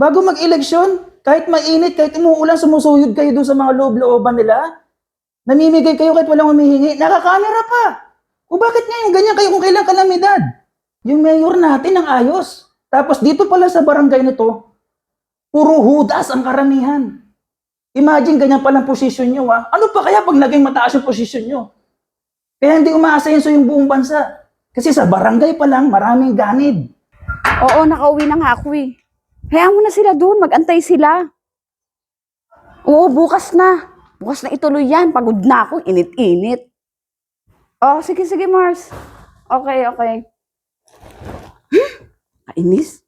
Bago mag-eleksyon, kahit mainit, kahit umuulan, sumusuyod kayo doon sa mga loob-looban nila. Namimigay kayo kahit walang humihingi. Nakakamera pa. O bakit ngayon ganyan kayo kung kailang kalamidad? Yung mayor natin ang ayos. Tapos dito pala sa barangay nito, puro hudas ang karamihan. Imagine ganyan palang posisyon nyo ha. Ano pa kaya pag naging mataas yung posisyon nyo? Kaya hindi umaasenso yung buong bansa. Kasi sa barangay pa lang, maraming ganid. Oo, nakauwi na nga ako eh. Hayaan mo na sila doon, magantay sila. Oo, bukas na. Bukas na ituloy yan. Pagod na ako, init-init. Oh, sige, sige, Mars. Okay, okay. Kainis?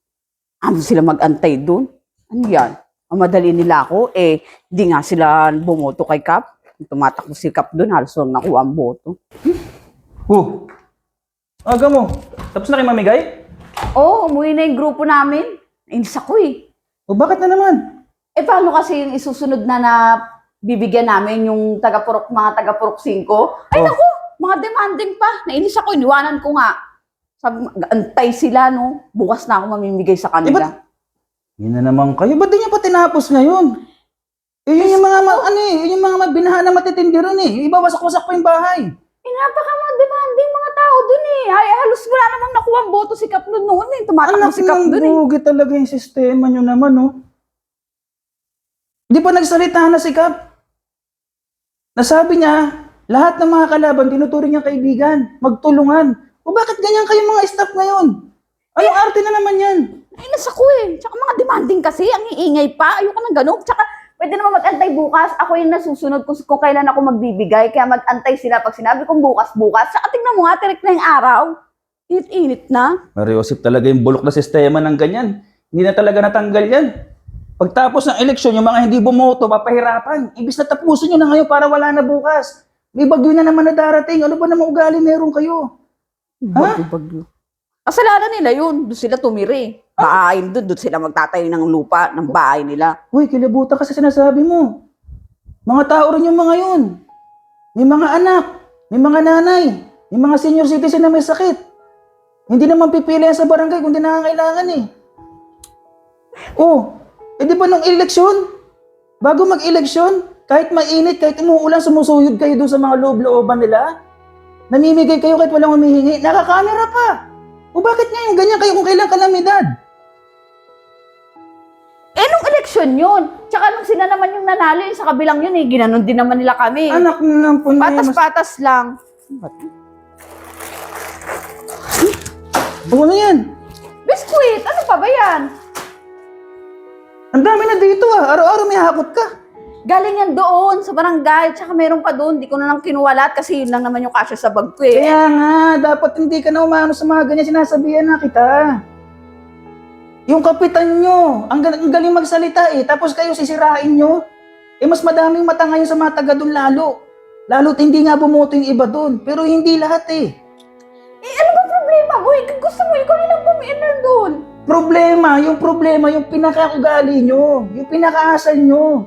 Ano sila magantay doon? Ano yan? Ang madali nila ako, eh, hindi nga sila bumoto kay Kap. Tumatakbo si Kap doon, halos walang nakuha ang boto. Oh, aga mo. Tapos na kayo mamigay? Oo, oh, umuwi na yung grupo namin. Inis ako eh. O bakit na naman? Eh, paano kasi yung isusunod na na bibigyan namin yung taga-purok, mga taga-purok 5? Ay, Oh. naku, mga demanding pa. Nainis ako, iniwanan ko nga. Sabi, antay sila, no? Bukas na ako mamimigay sa Eh, kanila. ba't- Yun na naman kayo. Ba't di nyo pa tinapos ngayon? Eh, yun yung mga, ma- ano eh, yun yung mga mabinahan na matitindi rin eh. Yung Iba, wasak-wasak pa yung bahay. Eh, napaka mga demanding mga tao dun eh. Ay, halos wala namang nakuha ang boto si Kap noon eh. Tumatakbo Anak si Kap ng dun eh. bugi talaga yung sistema nyo naman, oh. Di pa nagsalita na si Kap? Nasabi niya, lahat ng mga kalaban, tinuturing niyang kaibigan, magtulungan. O bakit ganyan kayo mga staff ngayon? Anong arte na naman yan? Nainis ako eh. Tsaka mga demanding kasi, ang iingay pa. Ayoko ng ganun. Tsaka, pwede naman mag-antay bukas. Ako yung nasusunod kung, kung kailan ako magbibigay. Kaya mag-antay sila pag sinabi kong bukas, bukas. Tsaka tingnan mo nga, tirik na yung araw. Init-init na. Mariosip talaga yung bulok na sistema ng ganyan. Hindi na talaga natanggal yan. Pagtapos ng eleksyon, yung mga hindi bumoto, papahirapan. Ibis na tapusin nyo na ngayon para wala na bukas. May bagyo na naman na darating. Ano ba namang ugali meron kayo? Bagyo-bagyo. Kasalanan nila yun. Doon sila tumiri. Bahayin doon. Doon sila magtatayo ng lupa, ng bahay nila. Uy, kilabutan ka sa sinasabi mo. Mga tao rin yung mga yun. May mga anak, may mga nanay, may mga senior citizen na may sakit. Hindi naman pipili yan sa barangay kung di nangangailangan eh. Oh, eh di ba nung eleksyon? Bago mag-eleksyon, kahit mainit, kahit umuulan, sumusuyod kayo doon sa mga loob-looban nila. Namimigay kayo kahit walang humihingi. Nakakamera pa. O bakit ngayon ganyan kayo kung kailang kalamidad? Eh, nung eleksyon yun. Tsaka nung sila naman yung nanalo yun sa kabilang yun eh. Ginanon din naman nila kami. Anak ng punyay. mas- Patas-patas lang. Oo na yan. Biskuit! Ano pa ba yan? Ang dami na dito ah. Araw-araw may hakot ka. Galing yan doon sa barangay, tsaka meron pa doon. Di ko na lang kinuwalat kasi yun lang naman yung kasya sa bag ko eh. Kaya nga, dapat hindi ka na umano sa mga ganyan sinasabihan na kita. Yung kapitan nyo, ang, ang galing magsalita eh, tapos kayo sisirain nyo. Eh mas madaming mata ngayon sa mga taga doon lalo. Lalo't hindi nga bumoto yung iba doon, pero hindi lahat. Eh, Problema, yung problema, yung pinakaugali nyo, yung pinakaasal nyo.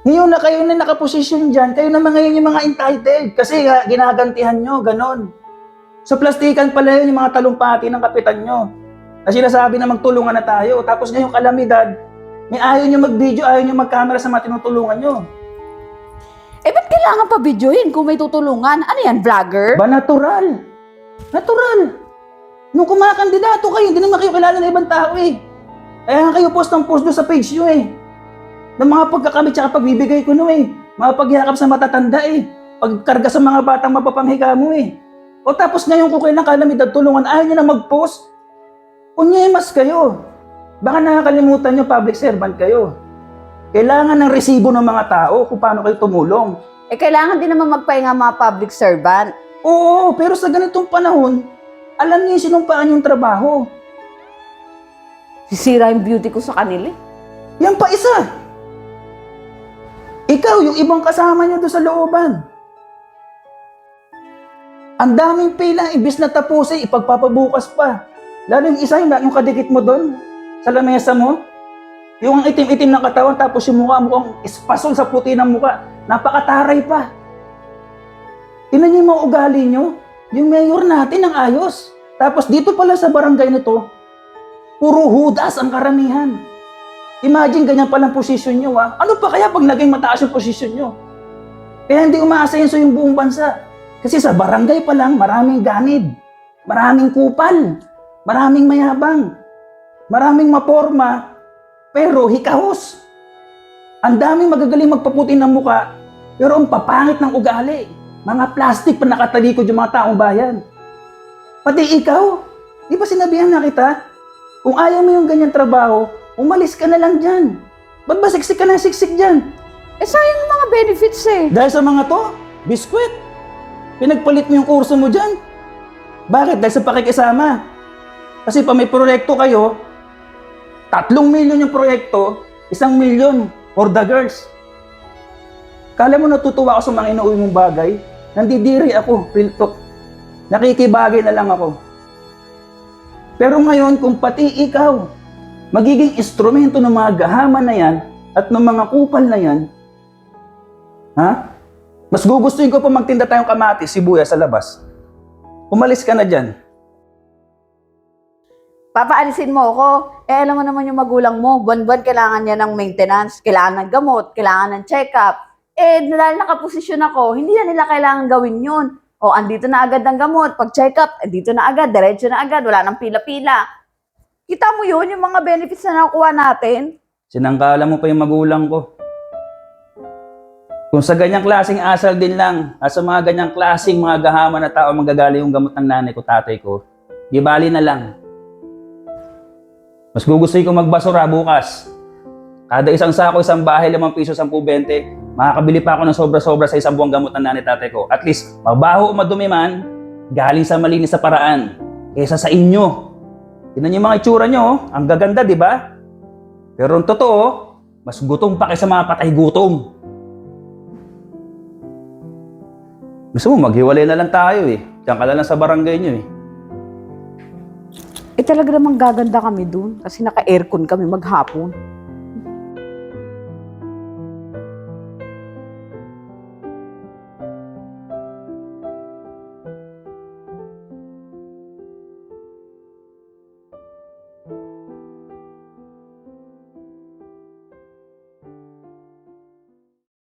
Ngayon na kayo na nakaposisyon dyan, kayo naman ngayon yung mga entitled. Kasi nga, ginagantihan nyo, ganon. So plastikan pala yun yung mga talumpati ng kapitan nyo. Na sinasabi na magtulungan na tayo. Tapos ngayong kalamidad, may ayaw nyo mag-video, ayaw nyo mag-camera sa mga tinutulungan nyo. Eh, ba't kailangan pa videoin kung may tutulungan? Ano yan, vlogger? Ba natural? Natural. Nung kumakandidato kayo, hindi naman kayo kilala ng ibang tao eh. Kaya nga kayo post ng post doon sa page nyo eh. Ng mga pagkakamit tsaka pagbibigay ko no eh. Mga paghihakap sa matatanda eh. Pagkarga sa mga batang mapapanghiga mo eh. O tapos ngayon kung kailang kalamidad tulungan, ayaw nyo na mag-post. Unyemas kayo. Baka nakakalimutan nyo public servant kayo. Kailangan ng resibo ng mga tao kung paano kayo tumulong. Eh, kailangan din naman magpahinga mga public servant. Oo, pero sa ganitong panahon, alam niyo yung sinumpaan yung trabaho. Sisira yung beauty ko sa kanila. eh. Yan pa isa. Ikaw, yung ibang kasama niyo doon sa looban. Ang daming pila, ibis na tapusin, ipagpapabukas pa. Lalo yung isa, yung, yung kadikit mo doon, sa lamesa mo. Yung ang itim-itim ng katawan, tapos yung mukha mukhang espasol sa puti ng mukha. Napakataray pa. Tingnan niyo yung mga ugali niyo. Yung mayor natin ang ayos. Tapos dito pala sa barangay na to, Puro hudas ang karamihan. Imagine ganyan palang posisyon nyo ah. Ano pa kaya pag naging mataas yung posisyon nyo? Kaya hindi umaasenso yung buong bansa. Kasi sa barangay pa lang, maraming ganid. Maraming kupal. Maraming mayabang. Maraming maporma. Pero hikahos. Ang daming magagaling magpaputi ng muka. Pero ang papangit ng ugali. Mga plastic pa nakatalikod yung mga taong bayan. Pati ikaw, di ba sinabihan na kita? Kung ayaw mo yung ganyan trabaho, umalis ka na lang dyan. Ba't ba siksik ka na siksik dyan? Eh, sayang yung mga benefits eh. Dahil sa mga to, biskwit. Pinagpalit mo yung kurso mo dyan. Bakit? Dahil sa pakikisama. Kasi pa may proyekto kayo, tatlong milyon yung proyekto, isang milyon for the girls. Kala mo natutuwa ako sa mga inuwi mong bagay? Nandidiri ako, talk. Nakikibagay na lang ako. Pero ngayon, kung pati ikaw, magiging instrumento ng mga gahaman na yan at ng mga kupal na yan, ha? Mas gugustuhin ko pa magtinda tayong kamatis, sibuyas sa labas. Umalis ka na dyan. Papaalisin mo ako. Eh, alam mo naman yung magulang mo. Buwan-buwan kailangan niya ng maintenance, kailangan ng gamot, kailangan ng check-up. Eh, dahil nakaposisyon ako, hindi na nila kailangan gawin yun. O, andito na agad ang gamot. Pag check-up, andito na agad, diretso na agad, wala nang pila-pila. Kita mo yun, yung mga benefits na nakukuha natin? Sinangkala mo pa yung magulang ko. Kung sa ganyang klaseng asal din lang, at sa mga ganyang klaseng mga gahaman na tao manggagaling yung gamot ng nanay ko, tatay ko, di bali na lang. Mas gugustuhin ko magbasura bukas. Kada isang sako, isang bahay, limang piso, sampu, bente, makakabili pa ako ng sobra-sobra sa isang buwang gamot ng nanay tatay ko. At least, mabaho o madumi man, galing sa malinis sa paraan, kaysa sa inyo. Tingnan niyo mga itsura nyo, oh. ang gaganda, di ba? Pero ang totoo, mas gutom pa kaysa mga patay gutom. Gusto mo, maghiwalay na lang tayo eh. Diyan ka na lang sa barangay nyo eh. Eh, talaga namang gaganda kami dun. Kasi naka-aircon kami maghapon.